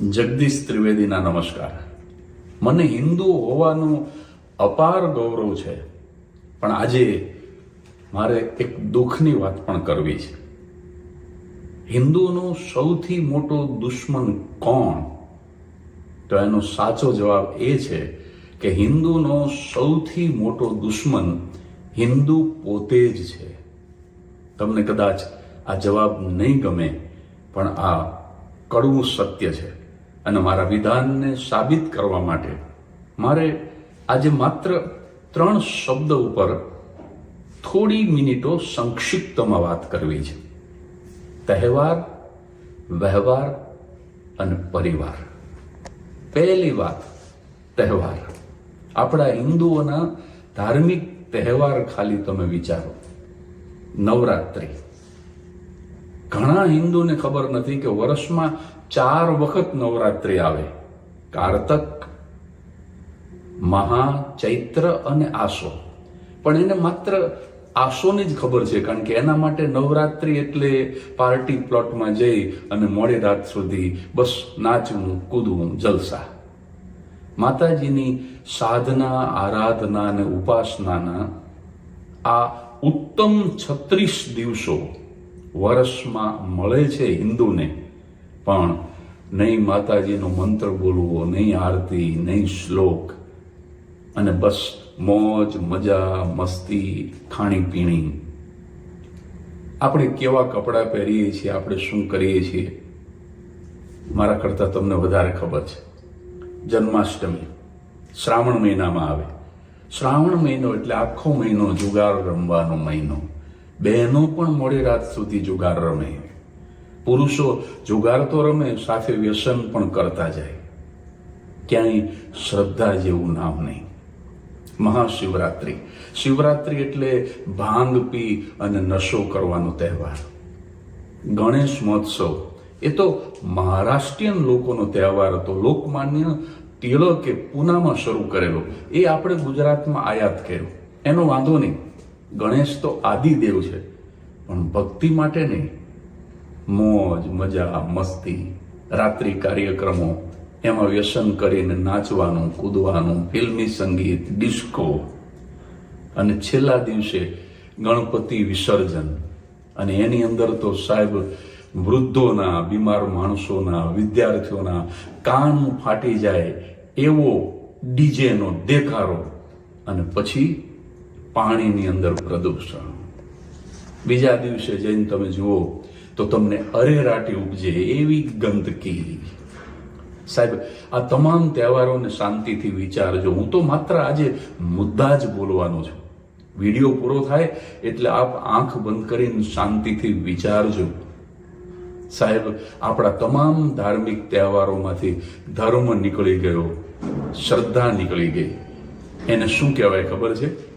જગદીશ ત્રિવેદીના નમસ્કાર. મને હિન્દુ હોવાનું અપાર ગૌરવ છે, પણ આજે મારે એક દુઃખની વાત પણ કરવી છે. હિન્દુનો સૌથી મોટો દુશ્મન કોણ? તો એનો સાચો જવાબ એ છે કે હિન્દુનો સૌથી મોટો દુશ્મન હિન્દુ પોતે જ છે. તમને કદાચ આ જવાબ નહીં ગમે, પણ આ કડવું સત્ય છે. અને મારા વિધાનને સાબિત કરવા માટે મારે આજે માત્ર ત્રણ શબ્દ ઉપર થોડી મિનિટો સંક્ષિપ્તમાં વાત કરવી છે. તહેવાર, વ્યવહાર અને પરિવાર. પહેલી વાત, તહેવાર. આપણા હિન્દુઓના ધાર્મિક તહેવાર ખાલી તમે વિચારો. નવરાત્રિ. ઘણા હિન્દુને ખબર નથી કે વર્ષમાં ચાર વખત નવરાત્રિ આવે. કારતક, મહા, ચૈત્ર અને આસો. પણ એને માત્ર આસોની જ ખબર છે, કારણ કે એના માટે નવરાત્રિ એટલે પાર્ટી પ્લોટમાં જઈ અને મોડી રાત સુધી બસ નાચવું, કૂદવું, જલસા. માતાજીની સાધના, આરાધના અને ઉપાસનાના આ ઉત્તમ છત્રીસ દિવસો વર્ષમાં મળે છે હિન્દુને. પણ નહીં માતાજીનો મંત્ર બોલવો, નહીં આરતી, નહીં શ્લોક. અને બસ મોજ, મજા, મસ્તી, ખાણીપીણી. આપણે કેવા કપડાં પહેરીએ છીએ, આપણે શું કરીએ છીએ? મારા કરતાં તમને વધારે ખબર છે. જન્માષ્ટમી, શ્રાવણ મહિનામાં આવે. શ્રાવણ મહિનો એટલે આખો મહિનો જુગાર રમવાનો મહિનો. બહેનો પણ મોડી રાત સુધી જુગાર રમે. પુરુષો જુગાર તો રમે, સાથે વ્યસન પણ કરતા જાય. ક્યાંય શ્રદ્ધા જેવું નામ નહીં. મહાશિવરાત્રિ. શિવરાત્રિ એટલે ભાંગ પી અને નશો કરવાનો તહેવાર. ગણેશ મહોત્સવ. એ તો મહારાષ્ટ્રીયન લોકોનો તહેવાર હતો. લોકમાન્ય તિલકે પૂનામાં શરૂ કરેલો. એ આપણે ગુજરાતમાં આયાત કર્યો. એનો વાંધો નહીં. ગણેશ તો આદિદેવ છે, પણ ભક્તિ માટે નહીં. મોજ, મજા, મસ્તી, રાત્રિ કાર્યક્રમો, એમાં વ્યસન કરીને નાચવાનું, કૂદવાનું, ફિલ્મી સંગીત, ડિસ્કો. અને છેલ્લા દિવસે ગણપતિ વિસર્જન. અને એની અંદર તો સાહેબ, વૃદ્ધોના, બીમાર માણસોના, વિદ્યાર્થીઓના કાન ફાટી જાય એવો ડીજેનો દેખારો. અને પછી પાણીની અંદર પ્રદૂષણ. બીજા દિવસે જઈને તમે જુઓ તો તમને અરેરાટી ઉપજે એવી ગંદકી. સાહેબ, આ તમામ તહેવારોને શાંતિથી વિચારજો. હું તો માત્ર આજે મુદ્દા જ બોલવાનો છું. વીડિયો પૂરો થાય એટલે આપ આંખ બંધ કરીને શાંતિથી વિચારજો. સાહેબ, આપણા તમામ ધાર્મિક તહેવારોમાંથી ધર્મ નીકળી ગયો, શ્રદ્ધા નીકળી ગઈ. એને શું કહેવાય ખબર છે?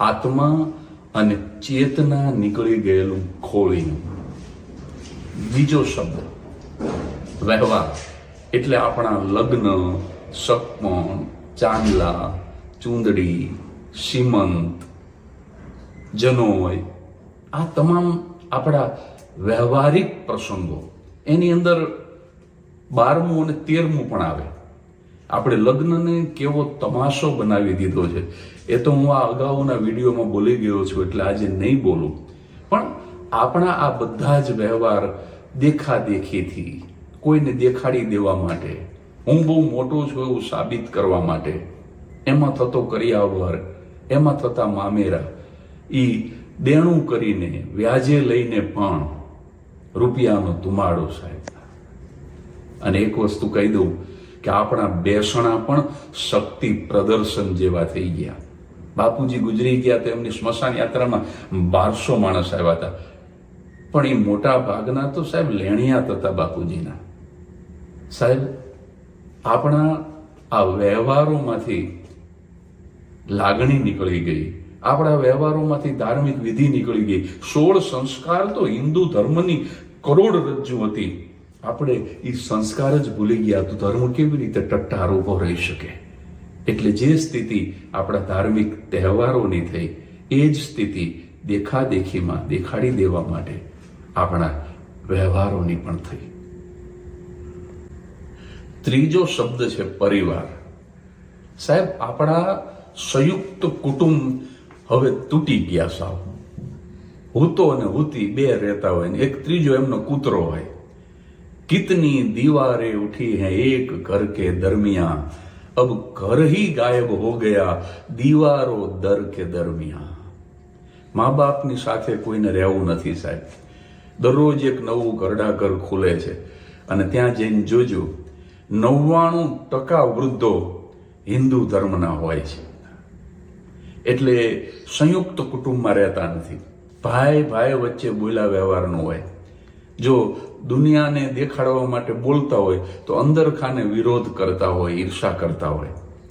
આત્મા અને ચેતના નીકળી ગયેલું ખોળીનું. બીજો શબ્દ વહેવાર એટલે આપણા લગ્ન સપણ ચાંદલા, ચૂંદડી, સીમંત, જનોય, આ તમામ આપણા વ્યવહારિક પ્રસંગો. એની અંદર બારમું અને તેરમું પણ આવે. આપણે લગ્નને કેવો તમાશો બનાવી દીધો છે. એ તો હું આ અગાઉના વિડીયોમાં બોલી ગયો છું, એટલે આજે નહીં બોલું. પણ આપણા આ બધા જ વ્યવહાર દેખાદેખીથી કોઈને દેખાડી દેવા માટે, હું બહુ મોટો છું એવું સાબિત કરવા માટે, એમાં થતો કરિયાવર, એમાં થતા મામેરા એ દેણું કરીને, વ્યાજે લઈને પણ રૂપિયાનો ધુમાડો સાહેબ. અને એક વસ્તુ કહી દઉં કે આપણા બેસણા પણ શક્તિ પ્રદર્શન જેવા થઈ ગયા. બાપુજી ગુજરી ગયા તો એમની સ્મશાન યાત્રામાં બારસો માણસ આવ્યા હતા. પણ એ મોટા ભાગના તો સાહેબ લેણિયાત હતા બાપુજીના. સાહેબ, આપણા આ વ્યવહારોમાંથી લાગણી નીકળી ગઈ. આપણા વ્યવહારોમાંથી ધાર્મિક વિધિ નીકળી ગઈ. સોળ સંસ્કાર તો હિન્દુ ધર્મની કરોડરજ્જુ હતી. આપણે એ સંસ્કાર જ ભૂલી ગયા તો ધર્મ કેવી રીતે ટટ્ટાર ઊભો રહી શકે? એટલે જે સ્થિતિ આપણા ધાર્મિક તહેવારોની થઈ, એ જ સ્થિતિ દેખાદેખીમાં દેખાડી દેવા માટે આપણા વ્યવહારોની પણ થઈ. ત્રીજો શબ્દ છે પરિવાર. સાહેબ, આપણા સંયુક્ત કુટુંબ હવે તૂટી ગયા સાવ. હૂતો અને હૂતી બે રહેતા હોય ને, એક ત્રીજો એમનો કૂતરો હોય. कितनी दीवारें उठी हैं एक घर के दरमियान अब घर ही गायब हो गया દીવારો દર કે દરમિયાન મા બાપની સાથે કોઈને રહેવું નથી સાહેબ દરરોજ એક નવું ઘરડાઘર ખુલે છે અને ત્યાં જઈને જોજો નવ્વાણું ટકા વૃદ્ધો હિન્દુ ધર્મના હોય છે એટલે સંયુક્ત કુટુંબમાં રહેતા નથી ભાઈ ભાઈ વચ્ચે બોલા વ્યવહારનું હોય જો દુનિયાને દેખાડવા માટે બોલતા હોય, તો અંદર ખાને વિરોધ કરતા હોય, ઈર્ષા કરતા હોય.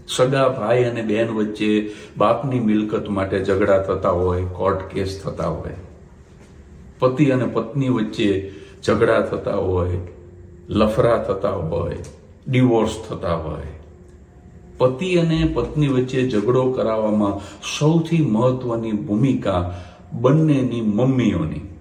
સગા ભાઈ અને બહેન વચ્ચે બાપની મિલકત માટે ઝઘડા થતા હોય, કોર્ટ કેસ થતા હોય. પતિ અને પત્ની વચ્ચે ઝઘડા થતા હોય, લફરા થતા હોય, ડિવોર્સ થતા હોય. પતિ અને પત્ની વચ્ચે ઝઘડો કરાવવામાં સૌથી મહત્વની ભૂમિકા બંનેની મમ્મીઓની.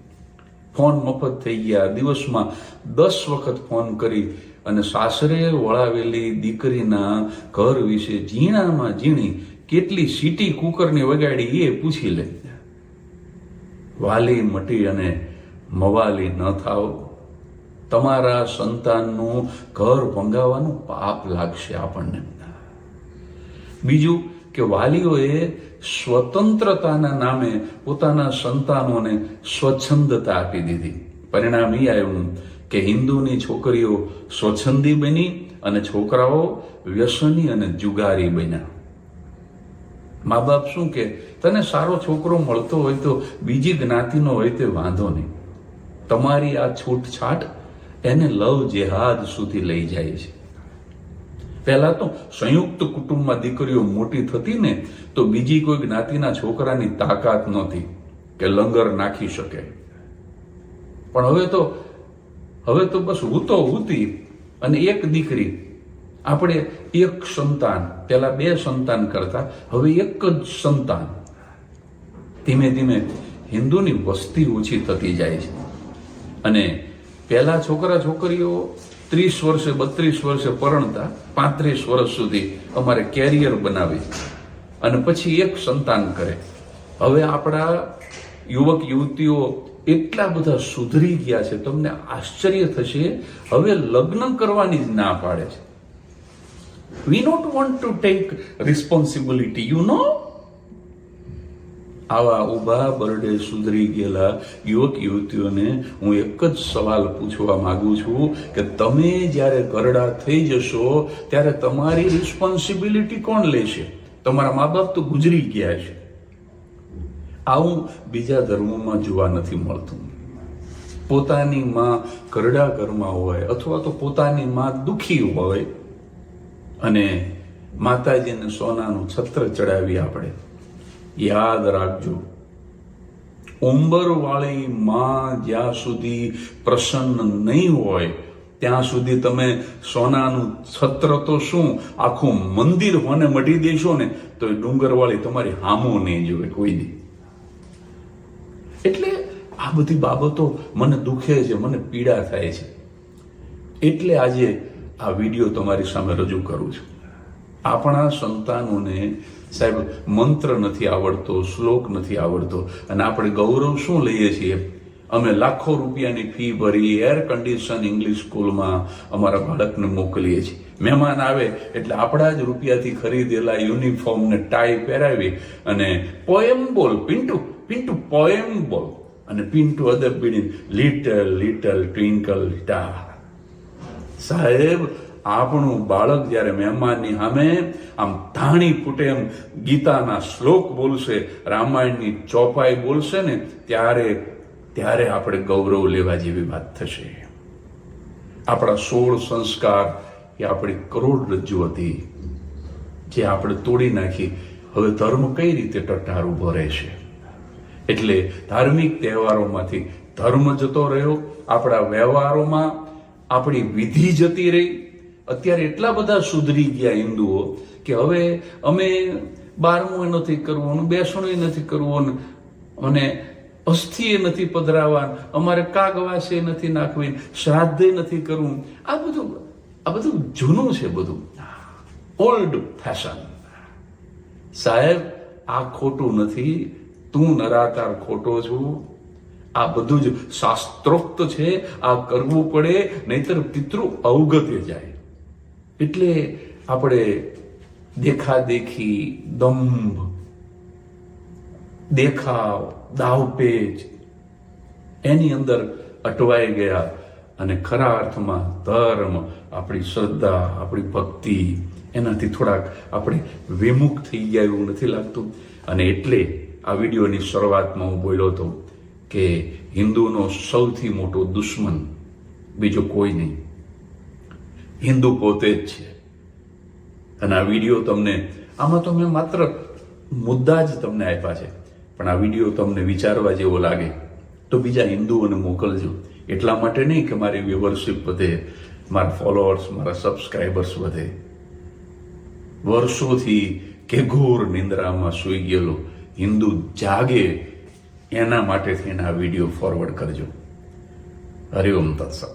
ફોન મફત થઈ ગયા. દિવસમાં દસ વખત ફોન કરી અને સાસરે વળાવેલી દીકરીના ઘર વિશે ઝીણામાં ઝીણી કેટલી સીટી કુકરની વગાડી એ પૂછી લે. વાલી મટી અને મવાલી ન થાવ તમારા સંતાનનું ઘર ભંગાવાનું પાપ લાગશે આપણને. બીજું કે વાલીઓએ સ્વતંત્રતાના નામે પોતાના સંતાનોને સ્વચ્છંદતા આપી દીધી. પરિણામ એ આવ્યું કે હિન્દુની છોકરીઓ સ્વચ્છંદી બની અને છોકરાઓ વ્યસની અને જુગારી બન્યા. મા બાપ શું કે, તને સારો છોકરો મળતો હોય તો બીજી જ્ઞાતિનો હોય તે વાંધો નહીં. તમારી આ છૂટછાટ એને લવ જેહાદ સુધી લઈ જાય છે. પહેલા તો સંયુક્ત કુટુંબમાં દીકરીઓ મોટી થતી ને, તો બીજી કોઈ જ્ઞાતિના છોકરાની તાકાત નહોતી કે લંગર નાખી શકે. પણ હવે તો હવે તો બસ હૂતો હૂતી અને એક દીકરી, આપણે એક સંતાન, પેલા બે સંતાન કરતા, હવે એક જ સંતાન. ધીમે ધીમે હિન્દુની વસ્તી ઓછી થતી જાય છે. અને પહેલા છોકરા છોકરીઓ ત્રીસ વર્ષે, બત્રીસ વર્ષે પરણતા, પાંત્રીસ વર્ષ સુધી અમારે કેરિયર બનાવી અને પછી એક સંતાન કરે. હવે આપણા યુવક, યુવતીઓ એટલા બધા સુધરી ગયા છે, તમને આશ્ચર્ય થશે, હવે લગ્ન કરવાની જ ના પાડે છે. We not want to take responsibility you know આવા ઊભા બરડે સુધરી ગયેલા યુવક યુવતીઓને હું એક જ સવાલ પૂછવા માંગુ છું કે તમે જ્યારે કરડા થઈ જશો, ત્યારે તમારી રિસ્પોન્સિબિલિટી કોણ લેશે? તમારા મા બાપ તો ગુજરી ગયા છે. આવું બીજા ધર્મોમાં જોવા નથી મળતું. પોતાની માં કરડા ઘરમાં હોય અથવા તો પોતાની માં દુખી હોય અને માતાજીને સોનાનું છત્ર ચડાવી આપણે. યાદ રાખજો. ઉંબરવાળી માં જ્યાં સુધી પ્રસન્ન નહીં હોય, ત્યાં સુધી તમે સોનાનું છત્ર તો શું? આખું મંદિર હોને મટી દેશો ને, તો એ ડુંગરવાળી તમારી હામો નહીં જોવે, કોઈ દી એટલે આ બધી બાબતો મને દુખે છે, મને પીડા થાય છે. એટલે આજે આ વીડિયો તમારી સામે રજૂ કરું છું. આપણા સંતાનોને સાહેબ, મંત્ર નથી આવડતો, શ્લોક નથી આવડતો. અને આપણે ગૌરવ શું લઈએ છીએ? અમે લાખો રૂપિયાની ફી ભરી એર કન્ડિશન ઇંગ્લિશ સ્કૂલમાં અમારા બાળકને મોકલીએ છીએ. મહેમાન આવે એટલે આપણા જ રૂપિયાથી ખરીદેલા યુનિફોર્મ ને ટાઈ પહેરાવી અને પોએમ બોલ પિન્ટુ પિન્ટુ પોએમ બોલ અને પિન્ટુ અદબ લિટલ લિટલ ટ્વિંકલ સ્ટાર સાહેબ આપણું બાળક જ્યારે મહેમાનની સામે આમ ધાણી ફૂટે એમ ગીતાના શ્લોક બોલશે, રામાયણની ચોપાઈ બોલશે ને, ત્યારે ત્યારે આપણે ગૌરવ લેવા જેવી વાત થશે. આપણા સોળ સંસ્કાર એ આપણી કરોડરજ્જુ હતી, જે આપણે તોડી નાખી. હવે ધર્મ કઈ રીતે ટટ્ટાર ભરે રહેશે? એટલે ધાર્મિક તહેવારોમાંથી ધર્મ જતો રહ્યો, આપણા વ્યવહારોમાં આપણી વિધિ જતી રહી અત્યારે એટલા બધા સુધરી ગયા હિન્દુઓ કે હવે અમે બારમું નથી કરવું બેસણું નથી કરવું, અને અસ્થિએ નથી પધરાવાનું અમારે કાગવાસે નથી નાખવી, શ્રાદ્ધે નથી કરવું. આ બધું આ બધું જૂનું છે બધું. ઓલ્ડ ફેશન સાહેબ, આ ખોટું નથી. તું નરાકાર ખોટો છું. આ બધું જ શાસ્ત્રોક્ત છે. આ કરવું પડે, નહીતર પિતૃ અવગત્ય જાય. એટલે આપણે દેખાદેખી, દંભ, દેખાવ, દાવપેચ, એની અંદર અટવાઈ ગયા અને ખરા અર્થમાં ધર્મ, આપણી શ્રદ્ધા, આપણી ભક્તિ, એનાથી થોડાક આપણે વિમુખ થઈ ગયા એવું નથી લાગતું. અને એટલે આ વિડીયોની શરૂઆતમાં હું બોલ્યો હતો કે હિન્દુનો સૌથી મોટો દુશ્મન બીજો કોઈ નહીં. હિન્દુ પોતે જ છે. અને આ વીડિયો તમને, આમાં તો મેં માત્ર મુદ્દા જ તમને આપ્યા છે. પણ આ વીડિયો તમને વિચારવા જેવો લાગે, તો બીજા હિન્દુઓને મોકલજો. એટલા માટે નહીં કે મારી વ્યુવરશિપ વધે, મારા ફોલોઅર્સ મારા સબસ્ક્રાઈબર્સ વધે. વર્ષોથી કે ઘોર નિંદ્રામાં સૂઈ ગયેલો હિન્દુ જાગે, એના માટે થઈને આ વીડિયો ફોરવર્ડ કરજો. હરિઓમ તત્સત.